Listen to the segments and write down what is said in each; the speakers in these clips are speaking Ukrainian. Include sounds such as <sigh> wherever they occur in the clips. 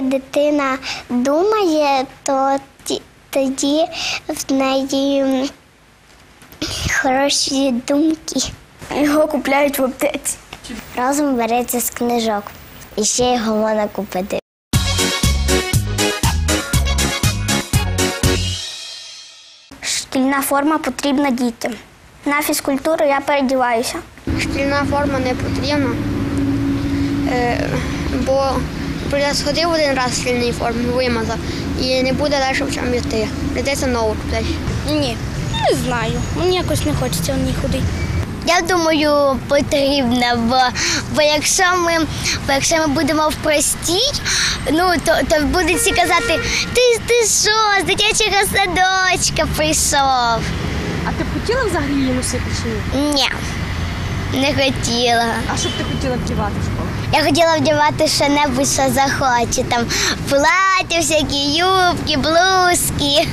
дитина думає, то тоді в неї хороші думки. Його купляють в аптеці. Разом береться з книжок. І ще його можна купити. Шкільна форма потрібна дітям. На фізкультуру я передіваюся. Шкільна форма не потрібна, е, бо я сходив один раз в шкільній формі, вимазав, і не буде далі в чому йти. Прийдеться нову купити. Ні, не знаю. Мені якось не хочеться в ній ходити. Я думаю, потрібно, бо, бо якщо ми бо якщо ми будемо в простій, ну то, то будуть всі казати, ти, ти що, з дитячого садочка прийшов. А ти б хотіла взагалі її носити чи ні? Ні, не хотіла. А що б ти хотіла вдівати в школу? Я хотіла вдягати що-небудь, що захоче. Там плаття, всякі юбки, блузки.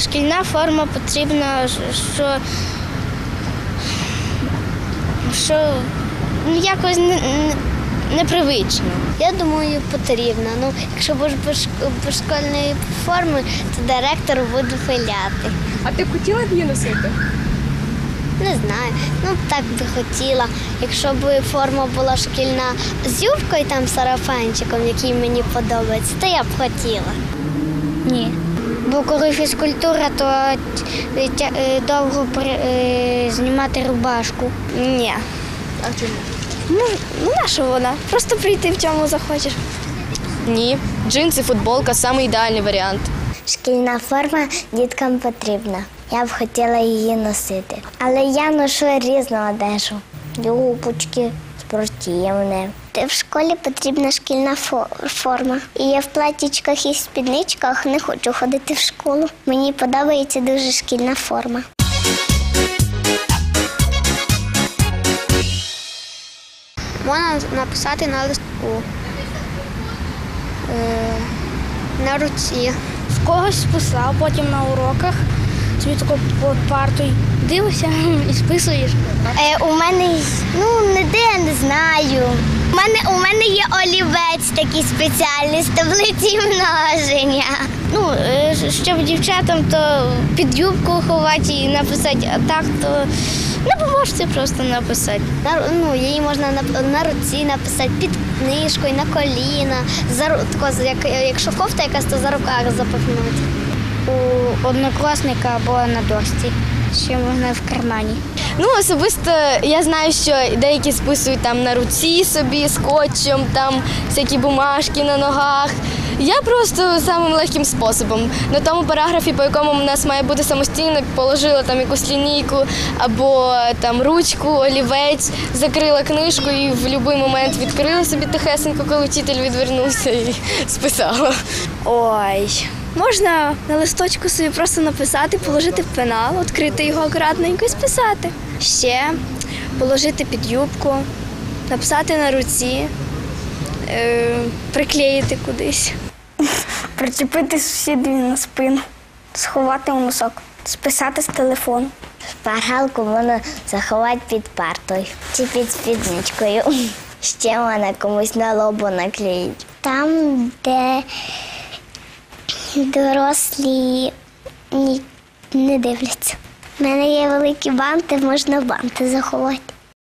Шкільна форма потрібна, що, що ну, якось не, не, непривично. Я думаю, потрібно. Ну, якщо будеш без, шк- школьної форми, то директор буде пиляти. А ти хотіла б її носити? Не знаю. Ну так би хотіла. Якщо б форма була шкільна з юбкою там сарафанчиком, який мені подобається, то я б хотіла. Ні. Бо коли фізкультура, то е, довго при- е, знімати рубашку. Ні. А чому? Ну, ну на що вона? Просто прийти в чому захочеш. Ні, джинси, футболка самий ідеальний варіант. Шкільна форма діткам потрібна. Я б хотіла її носити. Але я ношу різну одежу. Юбочки, спортивне. В школі потрібна шкільна форма. І я в платічках і спідничках не хочу ходити в школу. Мені подобається дуже шкільна форма. Можна написати на листку, е, на руці. В когось списав, потім на уроках. Собі тако під партою дивишся <laughs> і списуєш. Е, у мене ну ніде не знаю. У мене у мене є олівець такий спеціальний з таблиці множення. Ну, е, щоб дівчатам то під юбку ховати і написати, а так то на бумажці просто написати. На, ну, її можна на, на руці написати, під книжкою, на коліна, за, тако, як, якщо кофта якась, то за руках запахнути. У однокласника або на дошці. Ще можна в кармані. Ну, особисто я знаю, що деякі списують там на руці собі скотчем, там всякі бумажки на ногах. Я просто самим легким способом. На тому параграфі, по якому у нас має бути самостійно, положила там якусь лінійку або там ручку, олівець, закрила книжку і в будь-який момент відкрила собі тихесенько, коли вчитель відвернувся і списала. Ой. Можна на листочку собі просто написати, положити в пенал, відкрити його акуратненько і списати. Ще положити під юбку, написати на руці, е, приклеїти кудись. Причепити сусідові на спину, сховати у носок, списати з телефону. Шпаргалку можна заховати під партою чи під спідничкою. Ще можна комусь на лобу наклеїти. Там, де дорослі ні, не дивляться. У мене є великі банти, можна банти заховати.